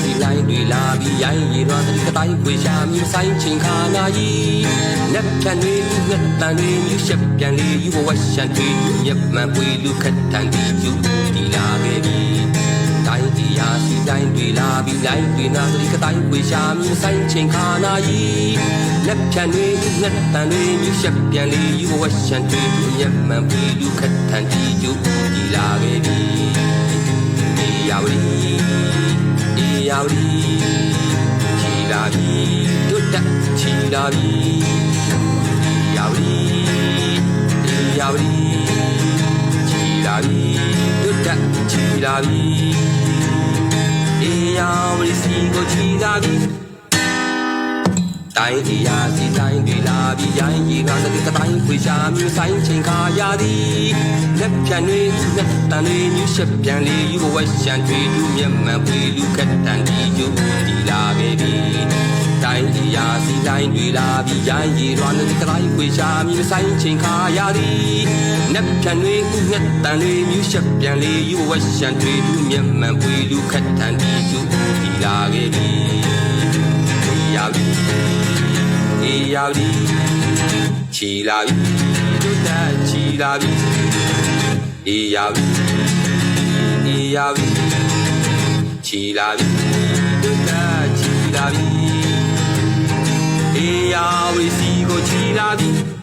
စီလိုက်တွေလာပြီးရိုင်းရီတော့တတိကတိုင်းပွေရှာမြူဆိုင်ချင်းခါနာကြီးလက်ဖြန်တွေငက်တန်တွေမြူရှက်ပြန်လေးယူဝက်ရှန်တွေမြက်မှန်ပွေလူခက်တန်ဒီယူဒီလာခဲ့ပြီတိုင်းဒီယာစီတိုင်းတွေလာပြီးရိုင်းတွေနာတတိကတိုင်းပွေရှာမြူဆိုင်ချင်းခါနာကြီးလက်ဖြန်တွေငက်တန်တွေမြူရှက်ပြန်လေးယူဝက်ရှန်တွေမြက်မှန်ပွေလူခက်တန်ဒီယူဒီလာခဲ့ပြီ လာပြီအေယာဝတီအေယာဝတီချီလာပြီတွတ်တက်ချီလာပြီအေယာဝတီစီကိုချီလာပြီတိုင်းဒီယာစီတိုင်းဒီလာပြီးရိုင်းရီကသတိကတိုင်းခွေရှာမြူဆိုင်ချင်းခါရသည်လက်ဖြန်တွေလက်တန်တွေမြူရှက်ပြန်လေးယူဝက်ရှန်တွေလူမျက်မှန်ပွေလူခက်တန်ဒီယူဒီလာခဲ့ပြီ တိုင်းဒီယာစီတိုင်းတွေလာပြီးရိုင်းရီကသတိကတိုင်းခွေရှာမြူဆိုင်ချင်းခါရသည်လက်ဖြန်တွေလက်တန်တွေမြူရှက်ပြန်လေးယူဝက်ရှန်တွေလူမျက်မှန်ပွေလူခက်တန်ဒီယူဒီလာခဲ့ပြီယာဝတီအေယာဝတီချီလာပြီတို့တက်ချီလာပြီအေယာဝတီအေယာဝတီချီလာပြီတို့တက်ချီလာပြီ အေယာဝတီစီကိုချီလာပြီ